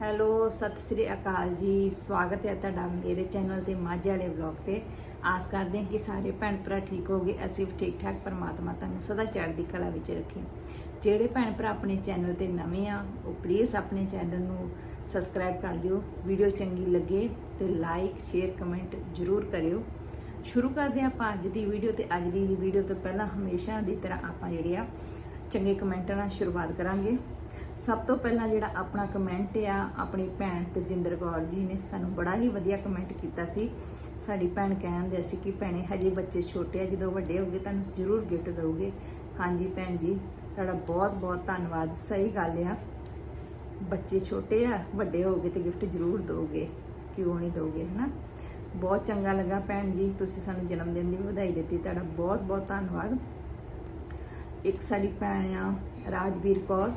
Hello, Sat Sri ਅਕਾਲ ਜੀ। ਸਵਾਗਤ ਹੈ ਤੁਹਾਡਾ ਮੇਰੇ ਚੈਨਲ ਤੇ ਮਾਝੇ ਵਾਲੇ ਵਲੌਗ ਤੇ। ਆਸ ਕਰਦੇ ਹਾਂ ਕਿ ਸਾਰੇ ਭੈਣ ਭਰਾ ਠੀਕ ਹੋਗੇ ਅਸੀਂ ਠੀਕ ਠਾਕ ਪਰਮਾਤਮਾ ਤੁਹਾਨੂੰ ਸਦਾ ਚੜ੍ਹਦੀ ਕਲਾ ਵਿੱਚ ਰੱਖੇ। ਜਿਹੜੇ ਭੈਣ ਭਰਾ ਆਪਣੇ ਚੈਨਲ ਤੇ ਨਵੇਂ ਆ, ਉਹ ਪਲੀਜ਼ ਆਪਣੇ ਚੈਨਲ ਨੂੰ ਸਬਸਕ੍ਰਾਈਬ ਕਰ ਲਿਓ ਵੀਡੀਓ ਚੰਗੀ ਲੱਗੇ ਤੇ ਲਾਈਕ ਸ਼ੇਅਰ ਕਮੈਂਟ ਜ਼ਰੂਰ ਕਰਿਓ। ਸ਼ੁਰੂ ਕਰਦੇ ਹਾਂ ਆਪਾਂ ਅੱਜ ਦੀ ਵੀਡੀਓ ਤੇ। ਅੱਜ ਦੀ ਵੀਡੀਓ ਤੋਂ ਪਹਿਲਾਂ ਹਮੇਸ਼ਾ ਦੀ ਤਰ੍ਹਾਂ ਆਪਾਂ ਜਿਹੜੇ ਆ, ਚੰਗੇ ਕਮੈਂਟਾਂ ਨਾਲ ਸ਼ੁਰੂਆਤ ਕਰਾਂਗੇ। ਸਭ ਤੋਂ ਪਹਿਲਾਂ ਜਿਹੜਾ ਆਪਣਾ ਕਮੈਂਟ ਆ, ਆਪਣੀ ਭੈਣ ਤਜਿੰਦਰ ਕੌਰ ਜੀ ਨੇ ਸਾਨੂੰ ਬੜਾ ਹੀ ਵਧੀਆ ਕਮੈਂਟ ਕੀਤਾ ਸੀ। ਸਾਡੀ ਭੈਣ ਕਹਿੰਦੇ ਸੀ ਕਿ ਭੈਣੇ, ਹਜੇ ਬੱਚੇ ਛੋਟੇ ਆ, ਜਦੋਂ ਵੱਡੇ ਹੋਗੇ ਤੁਹਾਨੂੰ ਜ਼ਰੂਰ ਗਿਫਟ ਦਊਗੇ। ਹਾਂਜੀ ਭੈਣ ਜੀ, ਤੁਹਾਡਾ ਬਹੁਤ ਬਹੁਤ ਧੰਨਵਾਦ, ਸਹੀ ਗੱਲ ਆ। ਬੱਚੇ ਛੋਟੇ ਆ, ਵੱਡੇ ਹੋਗੇ ਤੇ ਗਿਫਟ ਜ਼ਰੂਰ ਦੋਗੇ ਕਿਉਂ ਨਹੀਂ ਦੋਗੇ ਹਨਾ? ਬਹੁਤ ਚੰਗਾ ਲੱਗਾ ਭੈਣ ਜੀ, ਤੁਸੀਂ ਸਾਨੂੰ ਜਨਮ ਦਿਨ ਦੀ ਵੀ ਵਧਾਈ ਦਿੱਤੀ, ਤੁਹਾਡਾ ਬਹੁਤ ਬਹੁਤ ਧੰਨਵਾਦ। ਇੱਕ ਸਾਡੀ ਭੈਣ ਆ, ਰਾਜਵੀਰ ਕੌਰ।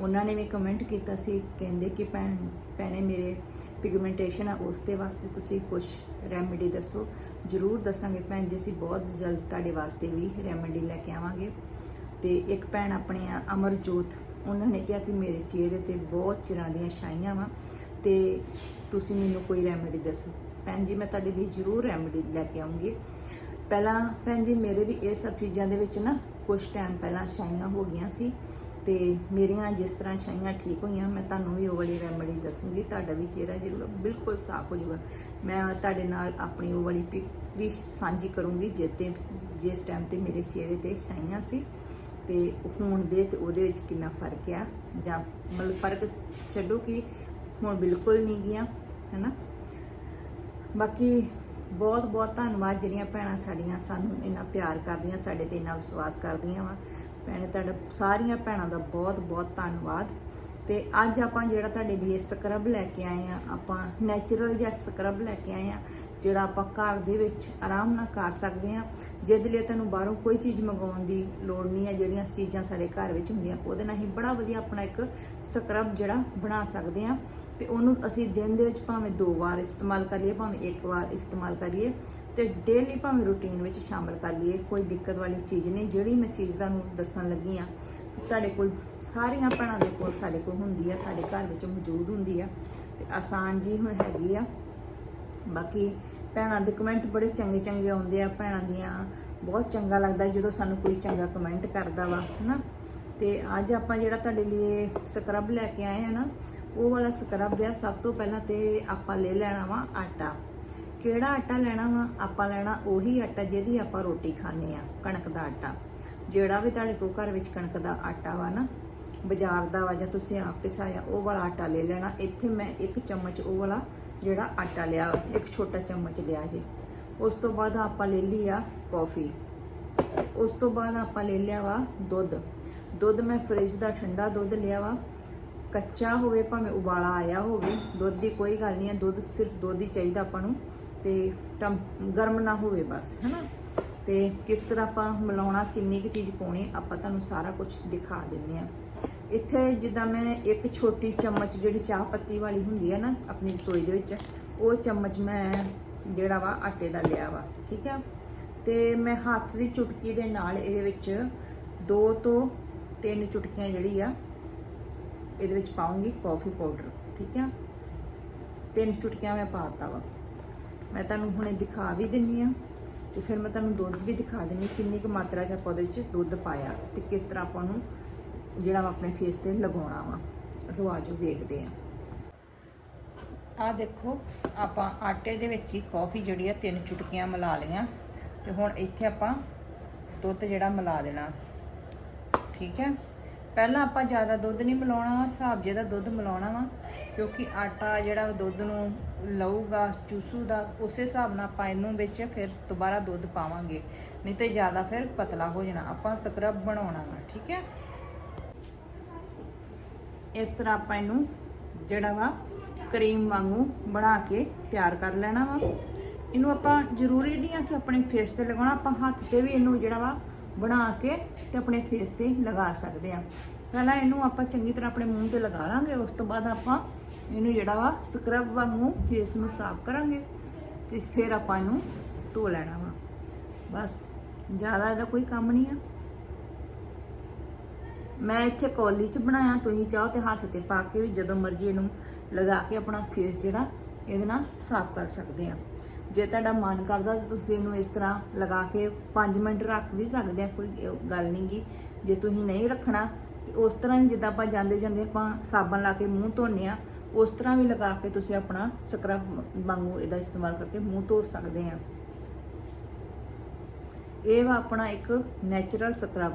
ਉਹਨਾਂ ਨੇ ਵੀ ਕਮੈਂਟ ਕੀਤਾ ਸੀ, ਕਹਿੰਦੇ ਕਿ ਭੈਣ, ਭੈਣੇ ਮੇਰੇ ਪਿਗਮੈਂਟੇਸ਼ਨ ਆ, ਉਸ ਦੇ ਵਾਸਤੇ ਤੁਸੀਂ ਕੁਝ ਰੈਮੇਡੀ ਦੱਸੋ। ਜ਼ਰੂਰ ਦੱਸਾਂਗੇ ਭੈਣ ਜੀ, ਅਸੀਂ ਬਹੁਤ ਜਲਦ ਤੁਹਾਡੇ ਵਾਸਤੇ ਵੀ ਰੈਮੇਡੀ ਲੈ ਕੇ ਆਵਾਂਗੇ। ਤੇ ਇੱਕ ਭੈਣ ਆਪਣੇ ਆ, ਅਮਰਜੋਤ, ਉਹਨਾਂ ਨੇ ਕਿਹਾ ਕਿ ਮੇਰੇ ਚਿਹਰੇ ਤੇ ਬਹੁਤ ਚਿਰਾਂ ਦੀਆਂ ਛਾਈਆਂ ਵਾ, ਤੇ ਤੁਸੀਂ ਮੈਨੂੰ ਕੋਈ ਰੈਮੇਡੀ ਦੱਸੋ। ਭੈਣ ਜੀ, ਮੈਂ ਤੁਹਾਡੇ ਲਈ ਜ਼ਰੂਰ ਰੈਮੇਡੀ ਲੈ ਕੇ ਆਉਂਗੀ। ਪਹਿਲਾਂ ਭੈਣ ਜੀ, ਮੇਰੇ ਵੀ ਇਹ ਸਭ ਚੀਜ਼ਾਂ ਦੇ ਵਿੱਚ ਨਾ ਕੁਝ ਟਾਈਮ ਪਹਿਲਾਂ ਛਾਈਆਂ ਹੋ ਗਈਆਂ ਸੀ ਤੇ ਮੇਰੀਆਂ ਜਿਸ ਤਰ੍ਹਾਂ ਛਾਈਆਂ ਠੀਕ ਹੋਈਆਂ, ਮੈਂ ਤੁਹਾਨੂੰ ਵੀ ਉਹ ਵਾਲੀ ਰੈਮਡੀ ਦੱਸੂਗੀ। ਤੁਹਾਡਾ ਵੀ ਚਿਹਰਾ ਜਿਹੜਾ ਬਿਲਕੁਲ ਸਾਫ਼ ਹੋ ਜਾਊਗਾ। ਮੈਂ ਤੁਹਾਡੇ ਨਾਲ ਆਪਣੀ ਉਹ ਵਾਲੀ ਪਿਕ ਵੀ ਸਾਂਝੀ ਕਰੂੰਗੀ ਜਿੱਤੇ ਜਿਸ ਟਾਈਮ ਤੇ ਮੇਰੇ ਚਿਹਰੇ ਤੇ ਛਾਈਆਂ ਸੀ। ਤੇ ਹੁਣ ਦੇ ਤੇ ਉਹਦੇ ਵਿੱਚ ਕਿੰਨਾ ਫ਼ਰਕ ਆ? ਜਾਂ ਮਤਲਬ ਫ਼ਰਕ ਛੱਡੋ ਕਿ ਹੁਣ ਬਿਲਕੁਲ ਨਹੀਂ ਗਿਆ, ਹੈਨਾ? ਬਾਕੀ ਬਹੁਤ ਬਹੁਤ ਧੰਨਵਾਦ ਜਿਹੜੀਆਂ ਭੈਣਾਂ ਸਾਡੀਆਂ ਸਾਨੂੰ ਇੰਨਾ ਪਿਆਰ ਕਰਦੀਆਂ, ਸਾਡੇ ਤੇ ਇੰਨਾ ਵਿਸ਼ਵਾਸ ਕਰਦੀਆਂ ਵਾ। ਭੈਣੇ, ਤੁਹਾਡਾ ਸਾਰੀਆਂ ਭੈਣਾਂ ਦਾ ਬਹੁਤ ਬਹੁਤ ਧੰਨਵਾਦ। ਤੇ ਅੱਜ ਆਪਾਂ ਜਿਹੜਾ ਤੁਹਾਡੇ ਲਈ ਸਕਰਬ ਲੈ ਕੇ ਆਏ ਆ, ਆਪਾਂ ਨੈਚੁਰਲ ਜਿਹਾ ਸਕਰਬ ਲੈ ਕੇ ਆਏ ਆ। ਜਿਹੜਾ ਆਪਾਂ ਘਰ ਦੇ ਵਿੱਚ ਆਰਾਮ ਨਾਲ ਕਰ ਸਕਦੇ ਹਾਂ। ਜਿਹਦੇ ਲਈ ਤੁਹਾਨੂੰ ਬਾਹਰੋਂ ਕੋਈ ਚੀਜ਼ ਮੰਗਾਉਣ ਦੀ ਲੋੜ ਨਹੀਂ ਹੈ, ਜਿਹੜੀਆਂ ਚੀਜ਼ਾਂ ਸਾਡੇ ਘਰ ਵਿੱਚ ਹੁੰਦੀਆਂ। ਉਹਦੇ ਨਾਲ ਹੀ ਬੜਾ ਵਧੀਆ ਆਪਣਾ ਇੱਕ ਸਕਰਬ ਜਿਹੜਾ ਬਣਾ ਸਕਦੇ ਹਾਂ। ਤੇ ਉਹਨੂੰ ਅਸੀਂ ਦਿਨ ਦੇ ਵਿੱਚ ਭਾਵੇਂ ਦੋ ਵਾਰ ਇਸਤੇਮਾਲ ਕਰੀਏ ਭਾਵੇਂ ਇੱਕ ਵਾਰ ਇਸਤੇਮਾਲ ਕਰੀਏ ਤੇ ਡੇਲੀ ਭਾਵੇਂ ਰੂਟੀਨ ਵਿੱਚ ਸ਼ਾਮਲ ਕਰ ਲਈਏ। ਕੋਈ ਦਿੱਕਤ ਵਾਲੀ ਚੀਜ਼ ਨਹੀਂ, ਜਿਹੜੀ ਮੈਂ ਚੀਜ਼ ਤੁਹਾਨੂੰ ਦੱਸਣ ਲੱਗੀ ਆ ਤੁਹਾਡੇ ਕੋਲ ਸਾਰੀਆਂ ਭੈਣਾਂ ਦੇ ਕੋਲ ਸਾਡੇ ਕੋਲ ਹੁੰਦੀ ਆ ਸਾਡੇ ਘਰ ਵਿੱਚ ਮੌਜੂਦ ਹੁੰਦੀ ਆ ਤੇ ਆਸਾਨ ਜੀ ਹੁਣ ਹੈਗੀ ਆ। ਬਾਕੀ ਭੈਣਾਂ ਦੇ ਕਮੈਂਟ ਬੜੇ ਚੰਗੇ ਚੰਗੇ ਆਉਂਦੇ ਆ, ਭੈਣਾਂ ਦੀਆਂ। ਬਹੁਤ ਚੰਗਾ ਲੱਗਦਾ ਜਦੋਂ ਸਾਨੂੰ ਕੋਈ ਚੰਗਾ ਕਮੈਂਟ ਕਰਦਾ ਵਾ, ਹਨਾ? ਤੇ ਅੱਜ ਆਪਾਂ ਜਿਹੜਾ ਤੁਹਾਡੇ ਲਈ ਸਕਰਬ ਲੈ ਕੇ ਆਏ ਆ ਨਾ, ਉਹ ਵਾਲਾ ਸਕਰਬ ਆ, ਸਭ ਤੋਂ ਪਹਿਲਾਂ ਤੇ ਆਪਾਂ ਲੈ ਲੈਣਾ ਵਾ ਆਟਾ। ਕਿਹੜਾ ਆਟਾ ਲੈਣਾ ਵਾ? ਆਪਾਂ ਲੈਣਾ ਉਹੀ ਆਟਾ ਜਿਹਦੀ ਆਪਾਂ ਰੋਟੀ ਖਾਂਦੇ ਆ, ਕਣਕ ਦਾ ਆਟਾ। ਜਿਹੜਾ ਵੀ ਤੁਹਾਡੇ ਕੋਲ ਘਰ ਵਿੱਚ ਕਣਕ ਦਾ ਆਟਾ ਵਾ ਨਾ, ਬਾਜ਼ਾਰ ਦਾ ਵਾ ਜਾਂ ਤੁਸੀਂ ਆਪ ਪਿਸਾਇਆ, ਉਹ ਵਾਲਾ ਆਟਾ ਲੈ ਲੈਣਾ। ਇੱਥੇ ਮੈਂ ਇੱਕ ਚਮਚ ਉਹ ਵਾਲਾ ਜਿਹੜਾ ਆਟਾ ਲਿਆ, ਇੱਕ ਛੋਟਾ ਚਮਚ ਲਿਆ ਜੇ। ਉਸ ਤੋਂ ਬਾਅਦ ਆਪਾਂ ਲੈ ਲਈ ਆ ਕੌਫੀ। ਉਸ ਤੋਂ ਬਾਅਦ ਆਪਾਂ ਲੈ ਲਿਆ ਵਾ ਦੁੱਧ। ਦੁੱਧ ਮੈਂ ਫ੍ਰਿਜ ਦਾ ਠੰਡਾ ਦੁੱਧ ਲਿਆ ਵਾ। ਕੱਚਾ ਹੋਵੇ ਭਾਵੇਂ ਉਬਾਲਾ ਆਇਆ ਹੋਵੇ, ਦੁੱਧ ਦੀ ਕੋਈ ਗੱਲ ਨਹੀਂ ਹੈ ਦੁੱਧ ਸਿਰਫ ਦੁੱਧ ਹੀ ਚਾਹੀਦਾ ਆਪਾਂ ਨੂੰ। ਤੇ ਟੰ- ਗਰਮ ਨਾ ਹੋਵੇ ਬਸ, ਹੈਨਾ? ਤੇ ਕਿਸ ਤਰ੍ਹਾਂ ਆਪਾਂ ਮਿਲਾਉਣਾ, ਕਿੰਨੀ ਕੁ ਚੀਜ਼ ਪਾਉਣੀ, ਆਪਾਂ ਤੁਹਾਨੂੰ ਸਾਰਾ ਕੁਝ ਦਿਖਾ ਦਿੰਨੇ ਆ। ਇੱਥੇ ਜਿੱਦਾਂ ਮੈਂ ਇੱਕ ਛੋਟੀ ਚਮਚ ਜਿਹੜੀ ਚਾਹ ਪੱਤੀ ਵਾਲੀ ਹੁੰਦੀ ਹੈ ਨਾ ਆਪਣੀ ਰਸੋਈ ਦੇ ਵਿੱਚ, ਉਹ ਚਮਚ ਮੈਂ ਜਿਹੜਾ ਵਾ ਆਟੇ ਦਾ ਲਿਆ ਵਾ, ਠੀਕ ਆ? ਤੇ ਮੈਂ ਹੱਥ ਦੀ ਚੁਟਕੀ ਦੇ ਨਾਲ ਇਹਦੇ ਵਿੱਚ ਦੋ ਤੋਂ ਤਿੰਨ ਚੁਟਕੀਆਂ ਜਿਹੜੀ ਆ, ਇਹਦੇ ਵਿੱਚ ਪਾਉਂਗੀ ਕਾਫੀ ਪਾਊਡਰ ਠੀਕ ਆ? ਤਿੰਨ ਚੁਟਕੀਆਂ ਮੈਂ ਪਾਤਾ ਵਾ। ਮੈਂ ਤੁਹਾਨੂੰ ਹੁਣੇ ਦਿਖਾ ਵੀ ਦਿੰਨੀ ਆ, ਤੇ ਫਿਰ ਮੈਂ ਤੁਹਾਨੂੰ ਦੁੱਧ ਵੀ ਦਿਖਾ ਦਿੰਨੀ ਕਿੰਨੀ ਕੁ ਮਾਤਰਾ ਚ ਆਪਾਂ ਉਹਦੇ ਵਿੱਚ ਦੁੱਧ ਪਾਇਆ ਤੇ ਕਿਸ ਤਰ੍ਹਾਂ ਆਪਾਂ ਨੂੰ ਜਿਹੜਾ ਵਾ ਆਪਣੇ ਫੇਸ ਤੇ ਲਗਾਉਣਾ ਵਾ। ਲੋ ਆਜੋ ਵੇਖਦੇ ਆ। ਆ ਦੇਖੋ, ਆਪਾਂ ਆਟੇ ਦੇ ਵਿੱਚ ਹੀ ਕਾਫੀ ਜਿਹੜੀ ਆ, ਤਿੰਨ ਚੁਟਕੀਆਂ ਮਿਲਾ ਲਈਆਂ। ਤੇ ਹੁਣ ਇੱਥੇ ਆਪਾਂ ਦੁੱਧ ਜਿਹੜਾ ਮਿਲਾ ਦੇਣਾ। ਠੀਕ ਹੈ? ਪਹਿਲਾਂ ਆਪਾਂ ਜ਼ਿਆਦਾ ਦੁੱਧ ਨਹੀਂ ਮਿਲਾਉਣਾ ਵਾ ਹਿਸਾਬ ਜਿਹਦਾ ਦੁੱਧ ਮਿਲਾਉਣਾ ਵਾ, ਕਿਉਂਕਿ ਆਟਾ ਜਿਹੜਾ ਦੁੱਧ ਨੂੰ ਲਊਗਾ, ਚੂਸੂ ਦਾ, ਉਸੇ ਹਿਸਾਬ ਨਾਲ ਆਪਾਂ ਇਹਨੂੰ ਵਿੱਚ ਫਿਰ ਦੁਬਾਰਾ ਦੁੱਧ ਪਾਵਾਂਗੇ। ਨਹੀਂ ਤੇ ਜ਼ਿਆਦਾ ਫਿਰ ਪਤਲਾ ਹੋ ਜਾਣਾ। ਆਪਾਂ ਸਕਰਬ ਬਣਾਉਣਾ ਵਾ, ਠੀਕ ਹੈ? ਇਸ ਤਰ੍ਹਾਂ ਆਪਾਂ ਇਹਨੂੰ ਜਿਹੜਾ ਵਾ ਕਰੀਮ ਵਾਂਗੂ ਬਣਾ ਕੇ ਤਿਆਰ ਕਰ ਲੈਣਾ ਵਾ। ਇਹਨੂੰ ਆਪਾਂ ਜ਼ਰੂਰੀ ਨਹੀਂ ਆ ਕਿ ਆਪਣੇ ਫੇਸ ਤੇ ਲਗਾਉਣਾ, ਆਪਾਂ ਹੱਥ ਤੇ ਵੀ ਇਹਨੂੰ ਜਿਹੜਾ ਵਾ ਬਣਾ ਕੇ ਤੇ ਆਪਣੇ ਫੇਸ ਤੇ ਲਗਾ ਸਕਦੇ ਆ। ਪਹਿਲਾਂ ਇਹਨੂੰ ਆਪਾਂ ਚੰਗੀ ਤਰ੍ਹਾਂ ਆਪਣੇ ਮੂੰਹ ਤੇ ਲਗਾ ਲਾਂਗੇ, ਉਸ ਤੋਂ ਬਾਅਦ ਆਪਾਂ ਇਹਨੂੰ ਜਿਹੜਾ ਵਾ ਸਕਰਬ ਵਾਂਗੂ ਫੇਸ ਨੂੰ ਸਾਫ਼ ਕਰਾਂਗੇ ਤੇ ਫਿਰ ਆਪਾਂ ਇਹਨੂੰ ਧੋ ਲੈਣਾ ਵਾ। ਬਸ, ਜ਼ਿਆਦਾ ਇਹਦਾ ਕੋਈ ਕੰਮ ਨਹੀਂ ਆ। ਮੈਂ ਇੱਥੇ ਕੋਲੀ 'ਚ ਬਣਾਇਆ, ਤੁਸੀਂ ਚਾਹੋ ਤੇ ਹੱਥ ਤੇ ਪਾ ਕੇ ਵੀ ਜਦੋਂ ਮਰਜ਼ੀ ਇਹਨੂੰ ਲਗਾ ਕੇ ਆਪਣਾ ਫੇਸ ਜਿਹੜਾ, ਇਹਦੇ ਨਾਲ ਸਾਫ਼ ਕਰ ਸਕਦੇ ਆ। ਜੇ ਤੁਹਾਡਾ ਮਨ ਕਰਦਾ ਤੁਸੀਂ ਇਹਨੂੰ ਇਸ ਤਰ੍ਹਾਂ ਲਗਾ ਕੇ 5 ਮਿੰਟ ਰੱਖ ਵੀ ਸਕਦੇ ਆ, ਕੋਈ ਗੱਲ ਨਹੀਂ ਗੀ। ਜੇ ਤੁਸੀਂ ਨਹੀਂ ਰੱਖਣਾ, ਤੇ ਉਸ ਤਰ੍ਹਾਂ ਹੀ ਜਿੱਦਾਂ ਆਪਾਂ ਜਾਂਦੇ ਜਾਂਦੇ ਆਪਾਂ ਸਾਬਣ ਲਾ ਕੇ ਮੂੰਹ ਧੋਨੇ ਆ, ਉਸ ਤਰ੍ਹਾਂ ਵੀ ਲਗਾ ਕੇ ਤੁਸੀਂ ਆਪਣਾ ਸਕਰਬ ਵਾਂਗੂ ਇਹਦਾ ਇਸਤੇਮਾਲ ਕਰਕੇ ਮੂੰਹ ਧੋ ਸਕਦੇ ਆ। ਇਹ ਵਾ ਆਪਣਾ ਇੱਕ ਨੈਚੁਰਲ ਸਕਰਬ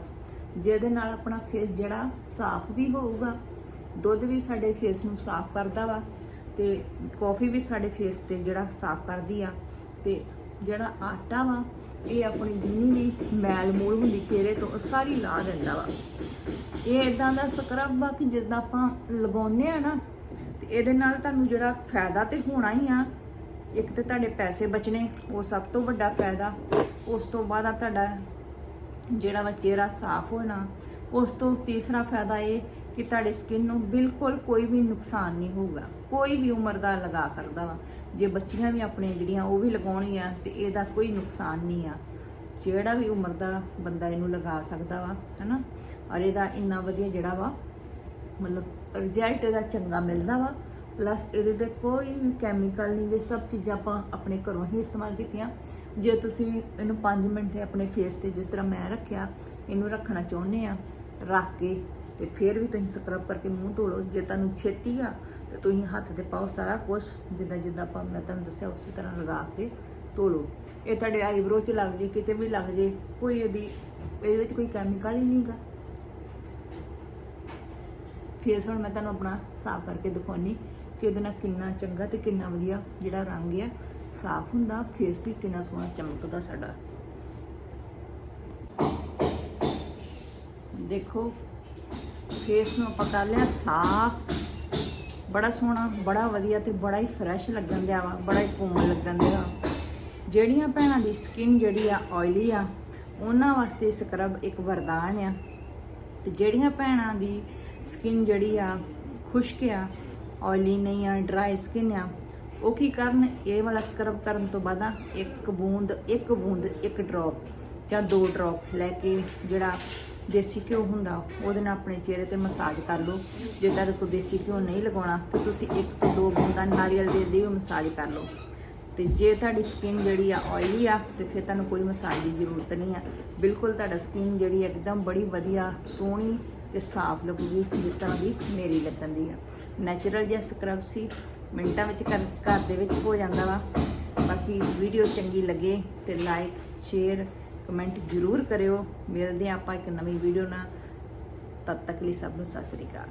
ਜਿਹਦੇ ਨਾਲ ਆਪਣਾ ਫੇਸ ਜਿਹੜਾ ਸਾਫ਼ ਵੀ ਹੋਊਗਾ, ਦੁੱਧ ਵੀ ਸਾਡੇ ਫੇਸ ਨੂੰ ਸਾਫ਼ ਕਰਦਾ ਵਾ ਤੇ ਕਾਫੀ ਵੀ ਸਾਡੇ ਫੇਸ ਤੇ ਜਿਹੜਾ ਸਾਫ਼ ਕਰਦੀ ਆ ਤੇ ਜਿਹੜਾ ਆਟਾ ਵਾ, ਇਹ ਆਪਣੀ ਜਿੰਨੀ ਵੀ ਮੈਲ ਮੂਲ ਹੁੰਦੀ ਚਿਹਰੇ ਤੋਂ ਸਾਰੀ ਲਾ ਦਿੰਦਾ ਵਾ। ਇਹ ਇਦਾਂ ਦਾ ਸਕਰਬ ਆ ਕਿ ਜਿੱਦਾਂ ਆਪਾਂ ਲਗਾਉਂਦੇ ਆ ਨਾ, ਤੇ ਇਹਦੇ ਨਾਲ ਤੁਹਾਨੂੰ ਜਿਹੜਾ ਫਾਇਦਾ ਤੇ ਹੋਣਾ ਹੀ ਆ, ਇੱਕ ਤੇ ਤੁਹਾਡੇ ਪੈਸੇ ਬਚਣੇ, ਉਹ ਸਭ ਤੋਂ ਵੱਡਾ ਫਾਇਦਾ, ਉਸ ਤੋਂ ਬਾਅਦ ਆ ਤੁਹਾਡਾ ਜਿਹੜਾ ਵਾ ਚਿਹਰਾ ਸਾਫ਼ ਹੋਣਾ ਉਸ ਤੋਂ ਤੀਸਰਾ ਫਾਇਦਾ ਇਹ ਕਿ ਤੁਹਾਡੇ ਸਕਿਨ ਨੂੰ ਬਿਲਕੁਲ ਕੋਈ ਵੀ ਨੁਕਸਾਨ ਨਹੀਂ ਹੋਊਗਾ, ਕੋਈ ਵੀ ਉਮਰ ਦਾ ਲਗਾ ਸਕਦਾ ਵਾ। ਜੇ ਬੱਚੀਆਂ ਵੀ ਆਪਣੇ ਜਿਹੜੀਆਂ ਉਹ ਵੀ ਲਗਾਉਣੀਆਂ ਤੇ ਇਹਦਾ ਕੋਈ ਨੁਕਸਾਨ ਨਹੀਂ ਆ। ਜਿਹੜਾ ਵੀ ਉਮਰ ਦਾ ਬੰਦਾ ਇਹਨੂੰ ਲਗਾ ਸਕਦਾ ਵਾ, ਹਨਾ? ਔਰ ਇਹਦਾ ਇੰਨਾ ਵਧੀਆ ਜਿਹੜਾ ਵਾ, ਮਤਲਬ ਰਿਜ਼ਲਟ ਇਹਦਾ ਚੰਗਾ ਮਿਲਦਾ ਵਾ। ਪਲੱਸ ਇਹਦੇ ਤੇ ਕੋਈ ਵੀ ਕੈਮੀਕਲ ਨਹੀਂ ਇਹ ਸਭ ਚੀਜ਼ਾਂ ਆਪਾਂ ਆਪਣੇ ਘਰੋਂ ਹੀ ਇਸਤੇਮਾਲ ਕੀਤੀਆਂ ਜੇ ਤੁਸੀਂ ਇਹਨੂੰ 5 ਮਿੰਟ ਆਪਣੇ ਫੇਸ ਤੇ ਜਿਸ ਤਰ੍ਹਾਂ ਮੈਂ ਰੱਖਿਆ, ਇਹਨੂੰ ਰੱਖਣਾ ਚਾਹੁੰਦੇ ਆ, ਰੱਖ ਕੇ ਤੇ ਫਿਰ ਵੀ ਤੁਸੀਂ ਸਕਰਬ ਕਰਕੇ ਮੂੰਹ ਧੋ ਲਓ। ਜੇ ਤੁਹਾਨੂੰ ਛੇਤੀ ਆ, ਤੇ ਤੁਸੀਂ ਹੱਥ ਤੇ ਪਾਓ ਸਾਰਾ ਕੁਝ ਜਿੱਦਾਂ ਜਿੱਦਾਂ ਆਪਾਂ ਮੈਂ ਤੁਹਾਨੂੰ ਦੱਸਿਆ, ਉਸੇ ਤਰ੍ਹਾਂ ਲਗਾ ਕੇ ਧੋ ਲਓ। ਇਹ ਤੁਹਾਡੇ ਆਈਬ੍ਰੋ 'ਚ ਲੱਗ ਜੇ, ਕਿਤੇ ਵੀ ਲੱਗ ਜੇ, ਕੋਈ ਇਹਦੀ ਇਹਦੇ ਵਿੱਚ ਕੋਈ ਕੈਮੀਕਲ ਹੀ ਨਹੀਂਗਾ ਫੇਸ ਹੁਣ ਮੈਂ ਤੁਹਾਨੂੰ ਆਪਣਾ ਸਾਫ਼ ਕਰਕੇ ਦਿਖਾਉਣੀ ਕਿ ਉਹਦੇ ਨਾਲ ਕਿੰਨਾ ਚੰਗਾ ਤੇ ਕਿੰਨਾ ਵਧੀਆ ਜਿਹੜਾ ਰੰਗ ਆ। ਸਾਫ਼ ਹੁੰਦਾ ਫੇਸ ਵੀ ਕਿੰਨਾ ਸੋਹਣਾ ਚਮਕਦਾ ਸਾਡਾ। ਦੇਖੋ ਫੇਸ ਨੂੰ ਆਪਾਂ ਕਰ ਲਿਆ ਸਾਫ਼। ਬੜਾ ਸੋਹਣਾ, ਬੜਾ ਵਧੀਆ ਤੇ ਬੜਾ ਹੀ ਫਰੈਸ਼ ਲੱਗਣ ਦਿਆ ਵਾ, ਬੜਾ ਹੀ ਕੋਮਲ ਲੱਗਣ ਦਿਆ ਜਿਹੜੀਆਂ ਭੈਣਾਂ ਦੀ ਸਕਿਨ ਜਿਹੜੀ ਆ ਆਇਲੀ ਆ, ਉਹਨਾਂ ਵਾਸਤੇ ਸਕਰਬ ਇੱਕ ਵਰਦਾਨ ਆ। ਤੇ ਜਿਹੜੀਆਂ ਭੈਣਾਂ ਦੀ ਸਕਿਨ ਜਿਹੜੀ ਆ, ਖੁਸ਼ਕ ਆ ਆਇਲੀ ਨਹੀਂ ਆ ਡਰਾਈ ਸਕਿਨ ਆ ਉਹ ਕੀ ਕਰਨ? ਇਹ ਵਾਲਾ ਸਕਰਬ ਕਰਨ ਤੋਂ ਬਾਅਦ ਨਾ ਇੱਕ ਬੂੰਦ ਇੱਕ ਬੂੰਦ, ਇੱਕ ਡ੍ਰੌਪ ਜਾਂ ਦੋ ਡ੍ਰੌਪ ਲੈ ਕੇ ਜਿਹੜਾ ਦੇਸੀ ਘਿਓ ਹੁੰਦਾ, ਉਹਦੇ ਨਾਲ ਆਪਣੇ ਚਿਹਰੇ ਤੇ ਮਸਾਜ ਕਰ ਲਓ। ਜੇ ਤੁਹਾਡੇ ਕੋਲ ਦੇਸੀ ਘਿਓ ਨਹੀਂ ਲਗਾਉਣਾ, ਤਾਂ ਤੁਸੀਂ ਇੱਕ ਤੋਂ ਦੋ ਬੂੰਦਾਂ ਨਾਰੀਅਲ ਦੇ ਦੇ ਮਸਾਜ ਕਰ ਲਓ। ਤੇ ਜੇ ਤੁਹਾਡੀ ਸਕਿਨ ਜਿਹੜੀ ਆ ਆਇਲੀ ਆ, ਤੇ ਫਿਰ ਤੁਹਾਨੂੰ ਕੋਈ ਮਸਾਜ ਦੀ ਜ਼ਰੂਰਤ ਨਹੀਂ ਆ। ਬਿਲਕੁਲ ਤੁਹਾਡਾ ਸਕਿਨ ਜਿਹੜੀ ਇੱਕਦਮ ਬੜੀ ਵਧੀਆ, ਸੋਹਣੀ ਤੇ ਸਾਫ਼ ਲੱਗੂਗੀ, ਜਿਸ ਤਰ੍ਹਾਂ ਦੀ ਮੇਰੀ ਲੱਗਣ ਦੀ ਆ। ਨੈਚੁਰਲ ਜਿਹਾ ਸਕਰਬ ਸੀ। ਮਿੰਟਾਂ ਵਿੱਚ ਘਰ ਘਰ ਦੇ ਵਿੱਚ ਹੋ ਜਾਂਦਾ ਵਾ। ਬਾਕੀ ਵੀਡੀਓ ਚੰਗੀ ਲੱਗੇ ਤੇ ਲਾਈਕ ਸ਼ੇਅਰ ਕਮੈਂਟ ਜ਼ਰੂਰ ਕਰਿਓ। ਮਿਲਦੇ ਹਾਂ ਆਪਾਂ ਇੱਕ ਨਵੀਂ ਵੀਡੀਓ ਨਾਲ। ਤਦ ਤੱਕ ਲਈ ਸਭ ਨੂੰ ਸਤਿ ਸ੍ਰੀ ਅਕਾਲ।